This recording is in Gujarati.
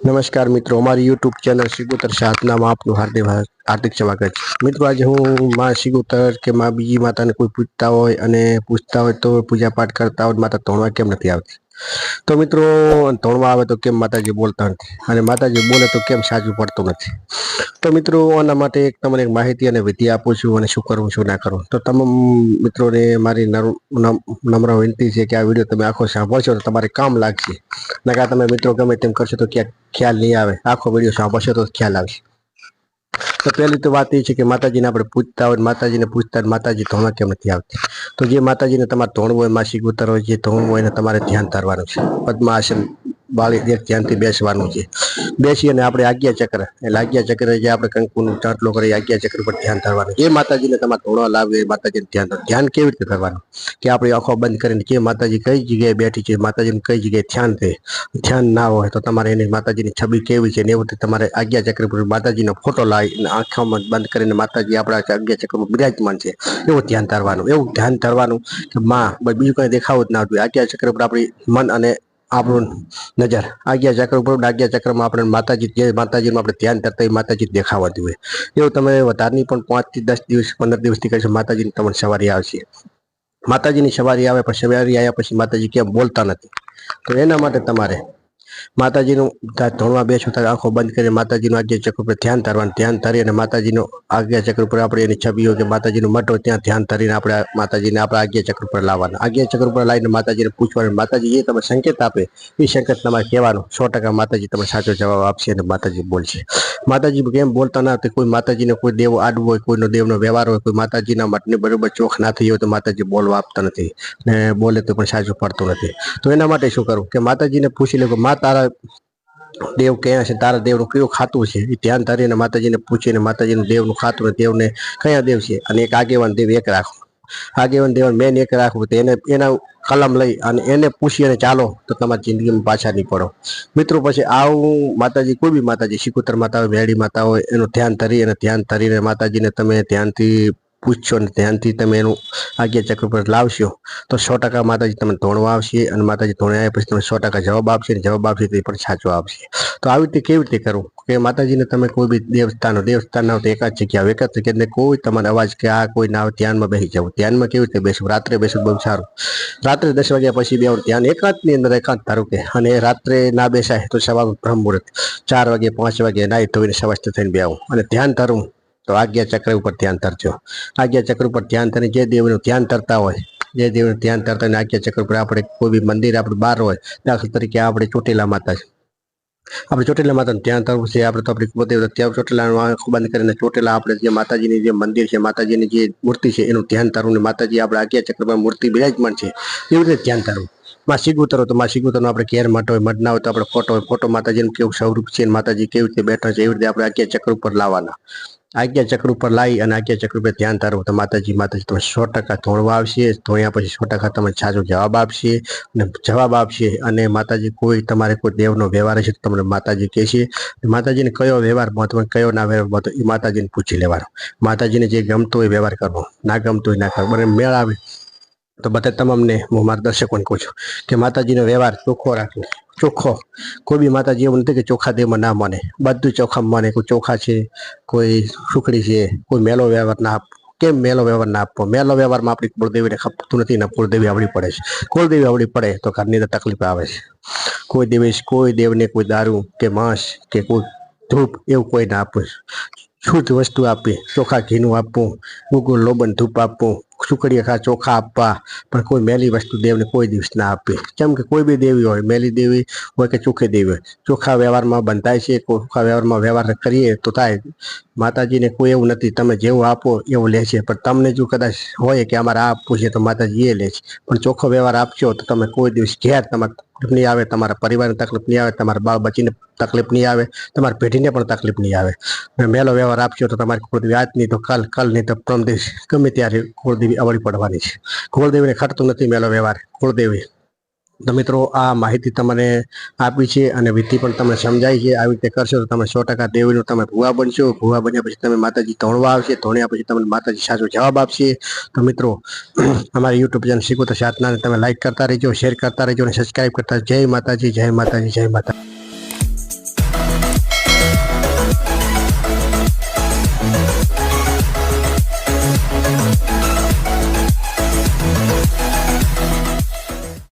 નમસ્કાર મિત્રો, અમારી યુટ્યુબ ચેનલ શિગોતર સાધનામાં આપનું હાર્દિક હાર્દિક સ્વાગત છે. મિત્રો, આજે હું માં શિગોતર કે માં બીજી માતાને કોઈ પૂછતા હોય અને પૂછતા હોય તો પૂજા પાઠ કરતા હોય, માતા ધોણવા કેમ નથી આવતી? તો મિત્રો ધોણમાં આવે તો કેમ માતાજી બોલતા નથી? અને માતાજી બોલે તો કેમ સાચું પડતું નથી? તો મિત્રો, આના માટે એક તમને એક માહિતી અને વિધિ આપું છું અને શું કરવું શું ના કરવું તો તમામ મિત્રોને મારી નમ- નમ્ર વિનંતી છે કે આ વીડિયો તમે આખો સાંભળશો તો તમારે કામ લાગશે. નકા તમે મિત્રો ગમે તેમ કરશો તો ક્યાંક ખ્યાલ નહીં આવે. આખો વીડિયો સાંભળશો તો ખ્યાલ આવશે. તો પહેલી તો વાત એ છે કે માતાજીને આપણે પૂછતા હોય માતાજીને પૂછતા હોય માતાજી ધોણા કેમ નથી આવતી? તો જે માતાજીને તમારે ધોણવું હોય, માસિક ઉતર હોય, જે ધોણવું હોય તમારે ધ્યાન ધરવાનું છે. પદ્માસન બાળી એક ધ્યાનથી બેસવાનું છે. બેસી અને આપણે આજ્ઞા ચક્ર, એટલે આજ્ઞા ચક્ર જે આપણે કંકુનું ચાટલો કરીએ આજ્ઞા ચક્ર પર ધ્યાન ધરવાનું. જે માતાજીને તમારે ધોણવા લાવે એ માતાજીને ધ્યાન ધ્યાન કેવી રીતે કરવાનું કે આપણે આંખો બંધ કરીને જે માતાજી કઈ જગ્યાએ બેઠી છે, માતાજીને કઈ જગ્યાએ ધ્યાન છે? ધ્યાન ના હોય તો તમારે એની માતાજીની છબી કેવી છે ને એવું તમારે આજ્ઞા ચક્ર પર માતાજીનો ફોટો લાવી અને આંખોમાં બંધ કરીને માતાજી આપણા આજ્ઞા ચક્રમાં બિરાજમાન છે, એવું ધ્યાન ધરવાનું. એવું ધ્યાન ધરવાનું કે માં, બીજું કઈ દેખાવું જ ના જોઈએ. આજ્ઞા ચક્ર પર આપણી મન અને આપણું નજર. આજ્ઞા ચક્ર ઉપર, આજ્ઞા ચક્રમાં આપણે માતાજી જે માતાજીનું આપણે ધ્યાન કરતા એ માતાજી દેખાવા જોઈએ એવું તમે વધારની પણ પાંચથી દસ દિવસ, પંદર દિવસથી કહેશો માતાજીની તમને સવારી આવશે. માતાજીની સવારી આવે પછી, સવારી આવ્યા પછી માતાજી કેમ બોલતા નથી. તો એના માટે તમારે માતાજીનું ધોણવા બેસો ત્યારે આંખો બંધ કરી માતાજીનું આજ્ઞા ચક્ર ઉપર ધ્યાન ધરવાનું ધ્યાન ધરી અને માતાજીનું આજ્ઞા ચક્ર ઉપર આપણે એની છબીઓ કે માતાજીનું મટો ત્યાં ધ્યાન ધરીને આપણે માતાજીને આપણા આજ્ઞા ચક્ર ઉપર લાવવાના. આજ્ઞા ચક્ર ઉપર લાવીને માતાજીને પૂછવાનું, માતાજી જે તમે સંકેત આપે. એ સંકેત તમારે કહેવાનું. સો ટકા માતાજી તમે સાચો જવાબ આપશે અને માતાજી બોલશે. માતાજી કેમ બોલતા ના કોઈ માતાજીને કોઈ દેવ આડવો હોય, કોઈનો દેવનો વ્યવહાર હોય, કોઈ માતાજીના મઠને બરોબર ચોખ ના થઈ હોય તો માતાજી બોલવા આપતા નથી. ને બોલે તો પણ સાચું પડતું નથી. તો એના માટે શું કરું? કે માતાજીને પૂછી લે કે મા તારા દેવ ક્યાં છે, તારા દેવનું કયું ખાતું છે? એ ધ્યાન ધરીને માતાજીને પૂછીને માતાજીનું દેવનું ખાતું દેવને કયા દેવ છે? અને એક આગેવાન દેવ એક રાખો. આગેવાન દેવ મેન એક રાખવું તો એને, એના કલમ લઈ અને એને પૂછી અને ચાલો, તો તમારી જિંદગીમાં પાછા નહીં પડો મિત્રો, પછી આવું માતાજી, કોઈ બી માતાજી શિકુતર માતા હોય મેળી માતા હોય, એનું ધ્યાન ધરી અને ધ્યાન ધરીને માતાજીને તમે ધ્યાનથી પૂછશો અને ધ્યાનથી તમે એનું આજ્ઞા ચક્ર પર લાવશો, તો સો ટકા માતાજી તમને ધોણવા આવશે અને માતાજી ધોણે આવ્યા પછી તમે સો ટકા જવાબ આપશે અને જવાબ આપશે તો પણ સાચો આપશે. તો આવી રીતે કેવી રીતે કરવું? કે માતાજીને તમે કોઈ બી દેવસ્થાનો દેવસ્થાન ના હોય એકાદ જગ્યા એક એકાદ જગ્યાએ કોઈ તમારે અવાજ કે આ કોઈ ના આવે ધ્યાનમાં બેસી જવું. ધ્યાનમાં કેવી રીતે બેસવું? રાત્રે બેસવું બહુ સારું. રાત્રે દસ વાગ્યા પછી બે ધ્યાન એકાંતની અંદર એકાંત ધારો કે, અને રાત્રે ના બેસાય તો સવાર બ્રહ્મ મુહૂર્ત ચાર વાગે, પાંચ વાગે નાહી ધોઈને સ્વસ્થ થઈને બે આવું અને ધ્યાન ધરવું. તો આજ્ઞા ચક્ર ઉપર ધ્યાન ધરજો. આજ્ઞા ચક્ર ઉપર ધ્યાન ધરી જે દેવનું ધ્યાન ધરતા હોય, જે દેવનું ધ્યાન ધરતા હોય, આજ્ઞા ચક્ર ઉપર આપણે કોઈ બી મંદિર આપણે બહાર હોય, દાખલા તરીકે આપણે ચોટીલા માતા આપણે ચોટીલા માતાનું ધ્યાન ધરવું છે, આપણે તો આપણી પોતે ત્યાં ચોટીલા આંખ બંધ કરીને ચોટીલા આપણે જે માતાજીની જે મંદિર છે, માતાજીની જે મૂર્તિ છે, એનું ધ્યાન ધરવું ને માતાજી આપણે આજ્ઞા ચક્રમાં મૂર્તિ બિરાજમાન છે, એવી રીતે ધ્યાન ધરવું. માં શીગુતરો તો માં શીગુતરનો આપણે કેર માટે હોય, મઢના હોય તો આપણે ફોટો હોય ફોટો માતાજીનું કેવું સ્વરૂપ છે માતાજી કેવી રીતે બેઠા છે, એવી રીતે આપણે આજ્ઞા ચક્ર ઉપર લાવવાના. આજ્ઞા ચક્ર ઉપર લાવી અને આજ્ઞા ચક્ર ઉપર ધ્યાન ધરવું તો માતાજી માતાજી, તમે સો ટકા ધોણવા આવશે ધોણ્યા પછી સો ટકા તમે સાચો જવાબ આપશે અને જવાબ આપશે. અને માતાજી, કોઈ તમારે કોઈ દેવનો વ્યવહાર હશે તો તમને માતાજી કહેશે. માતાજીને કયો વ્યવહાર મહત્વ કયો ના વ્યવહાર મહત્વ એ માતાજીને પૂછી લેવાનો. માતાજીને જે ગમતો હોય વ્યવહાર કરવો ના ગમતો હોય ના કરવો મને મેળ આવે. તો બધા તમામને હું મારા દર્શકોને કહું છું કે માતાજીનો વ્યવહાર ચોખ્ખો રાખવો ચોખ્ખો. કોઈ બી માતાજી એવું નથી કે ચોખા દેવમાં ના માને. બધું ચોખા માને. કોઈ ચોખા છે, કોઈ સુખડી છે, કોઈ મેલો વ્યવહાર ના આપવો કેમ મેલો વ્યવહાર ના આપવો? મેલો વ્યવહારમાં આપણી કુળદેવીને ખપતું નથી ને કુળદેવી આવડી પડે છે. કુળદેવી આવડી પડે તો ઘરની અંદર તકલીફ આવે છે. કોઈ દેવી, કોઈ દેવને કોઈ દારૂ કે માંસ કે કોઈ ધૂપ એવું કોઈ ના આપવું શુદ્ધ વસ્તુ આપી, ચોખા ઘીનું આપવું, ગુગુલ, લોબન ધૂપ આપવું સુકડીયા ખા ચોખા આપવા, પણ કોઈ મેલી વસ્તુ દેવને કોઈ દિવસ ના આપે. કેમ કે કોઈ બી દેવી હોય, મેલી દેવી હોય કે ચોખ્ખી દેવી હોય ચોખ્ખા વ્યવહારમાં બંધાય છે ચોખ્ખા વ્યવહારમાં વ્યવહાર કરીએ તો થાય. માતાજીને કોઈ એવું નથી, તમે જેવું આપો એવું લે છે. પણ તમને જો કદાચ હોય કે અમારે આ આપવું છે, તો માતાજી એ લે છે. પણ ચોખ્ખો વ્યવહાર આપશો તો તમે કોઈ દિવસ ઘેર તમારે તકલીફ નહીં આવે, તમારા પરિવારને તકલીફ નહીં આવે, તમારા બાળ બચીને તકલીફ નહીં આવે, તમારી પેઢીને પણ તકલીફ નહીં આવે. મેલો વ્યવહાર આપશો તો તમારી કુળદેવી આજ નહીં તો કાલ કાલ નહીં તો પ્રમદેશ ગમે ત્યારે કુળદેવી અવળી પડવાની છે. કુળદેવીને ખટતો નથી મેલો વ્યવહાર. કુળદેવી, તો મિત્રો આ માહિતી તમને આપી છે અને વિધિ પણ તમને સમજાય છે. આવી રીતે કરશો તો તમે સો ટકા દેવીનું તમે ભૂવા બનશો. ભૂવા બન્યા પછી તમે માતાજી ધોણવા આવશે. ધોણ્યા પછી તમને માતાજી સાચો જવાબ આપશે. તો મિત્રો, અમારી યુટ્યુબ ચેનલ શીખો તો સાધનાને તમે લાઈક કરતા રહેજો શેર કરતા રહેજો અને સબસ્ક્રાઈબ કરતા જય માતાજી જય માતાજી, જય માતા